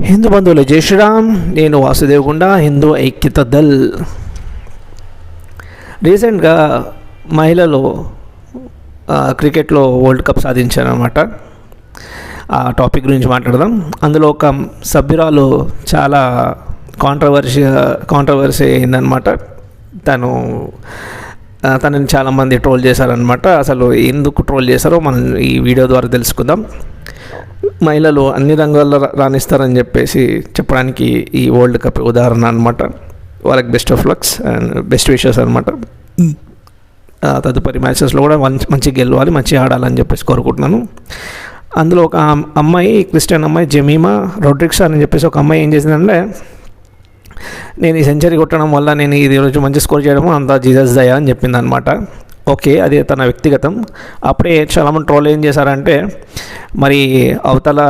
హిందూ బంధువులు జై శ్రీరామ్. నేను వాసుదేవగుండ హిందూ ఐక్యత దల్ రీసెంట్గా మహిళలు క్రికెట్లో వరల్డ్ కప్ సాధించారనమాట ఆ టాపిక్ గురించి మాట్లాడదాం. అందులో ఒక సభ్యురాలు చాలా కాంట్రవర్సీ కాంట్రవర్సీ అయిందనమాట తను తనని చాలామంది ట్రోల్ చేశారనమాట అసలు ఎందుకు ట్రోల్ చేశారో మనం ఈ వీడియో ద్వారా తెలుసుకుందాం. మహిళలు అన్ని రంగాల్లో రాణిస్తారని చెప్పేసి చెప్పడానికి ఈ వరల్డ్ కప్ ఉదాహరణ అనమాట వాళ్ళకి best of lucks and best wishes అనమాట తదుపరి మ్యాచెస్లో కూడా మంచి మంచిగా గెలవాలి మంచిగా ఆడాలని చెప్పేసి కోరుకుంటున్నాను. అందులో ఒక అమ్- అమ్మాయి క్రిస్టియన్ అమ్మాయి జమీమా రొడ్రిక్స్ అని చెప్పేసి ఒక అమ్మాయి ఏం చేసిందంటే నేను ఈ సెంచరీ కొట్టడం వల్ల నేను ఈ రోజు మంచి స్కోర్ చేయడం అంత జీసస్ దయా అని చెప్పింది అనమాట ఓకే అది తన వ్యక్తిగతం. అప్పుడే చాలామంది ట్రోల్ ఏం చేశారంటే మరి అవతల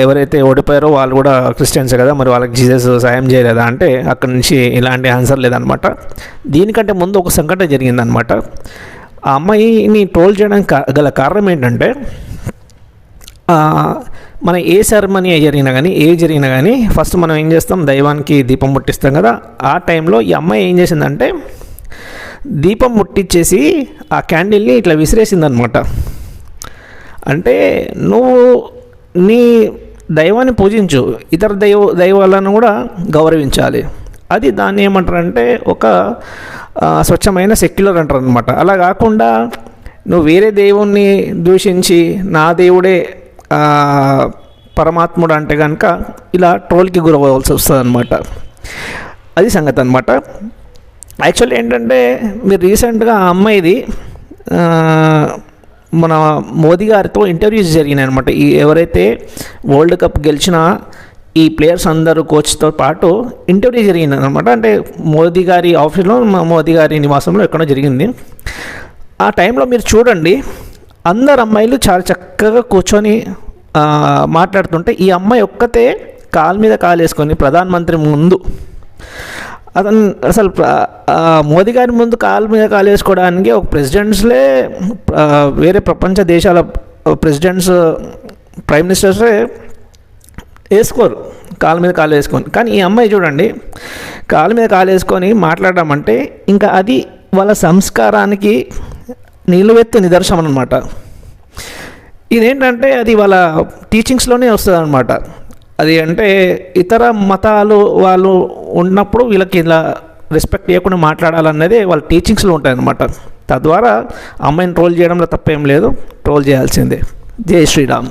ఎవరైతే ఓడిపోయారో వాళ్ళు కూడా క్రిస్టియన్స్ కదా మరి వాళ్ళకి జీసస్ సాయం చేయలేదా అంటే అక్కడి నుంచి ఇలాంటి ఆన్సర్ లేదనమాట దీనికంటే ముందు ఒక సంఘటన జరిగిందనమాట ఆ అమ్మాయిని ట్రోల్ చేయడానికి గల కారణం ఏంటంటే మన ఏ సెరమనీ జరిగినా కానీ ఏ జరిగినా కానీ ఫస్ట్ మనం ఏం చేస్తాం దైవానికి దీపం ముట్టిస్తాం కదా ఆ టైంలో ఈ అమ్మాయి ఏం చేసిందంటే దీపం ముట్టించేసి ఆ క్యాండిల్ని ఇట్లా విసిరేసిందనమాట అంటే నువ్వు నీ దైవాన్ని పూజించు ఇతర దైవ దైవాలను కూడా గౌరవించాలి. అది దాన్ని ఏమంటారంటే ఒక స్వచ్ఛమైన సెక్యులర్ అంటారు అనమాట అలా కాకుండా నువ్వు వేరే దేవుణ్ణి దూషించి నా దేవుడే పరమాత్ముడు అంటే కనుక ఇలా ట్రోల్కి గురవ్వాల్సి వస్తుంది అనమాట అది సంగతి అనమాట యాక్చువల్లీ ఏంటంటే మీరు రీసెంట్గా ఆ అమ్మాయిది మన మోదీ గారితో ఇంటర్వ్యూస్ జరిగినాయి అనమాట ఈ ఎవరైతే వరల్డ్ కప్ గెలిచిన ఈ ప్లేయర్స్ అందరూ కోచ్తో పాటు ఇంటర్వ్యూ జరిగింది అనమాట అంటే మోదీ గారి ఆఫీస్లో మా మోదీ గారి నివాసంలో ఎక్కడో జరిగింది. ఆ టైంలో మీరు చూడండి అందరు అమ్మాయిలు చాలా చక్కగా కూర్చొని మాట్లాడుతుంటే ఈ అమ్మాయి ఒక్కతే కాలు మీద కాలు వేసుకొని ప్రధానమంత్రి ముందు అతను అసలు మోదీ గారి ముందు కాలు మీద కాలు వేసుకోవడానికి ఒక ప్రెసిడెంట్స్లే వేరే ప్రపంచ దేశాల ప్రెసిడెంట్స్ ప్రైమ్ మినిస్టర్సే వేసుకోరు. కాలు మీద కాలు వేసుకొని. కానీ ఈ అమ్మాయి చూడండి కాలు మీద కాలు వేసుకొని మాట్లాడడం అంటే ఇంకా అది వాళ్ళ సంస్కారానికి నిలువెత్తు నిదర్శనం అనమాట ఇదేంటంటే అది వాళ్ళ టీచింగ్స్లోనే వస్తుంది అనమాట అది అంటే ఇతర మతాలు వాళ్ళు ఉన్నప్పుడు వీళ్ళకి ఇలా రెస్పెక్ట్ చేయకుండా మాట్లాడాలన్నది వాళ్ళ టీచింగ్స్లో ఉంటాయన్నమాట. తద్వారా అమ్మాయిని ట్రోల్ చేయడంలో తప్పేం లేదు. ట్రోల్ చేయాల్సిందే. జై శ్రీరామ్.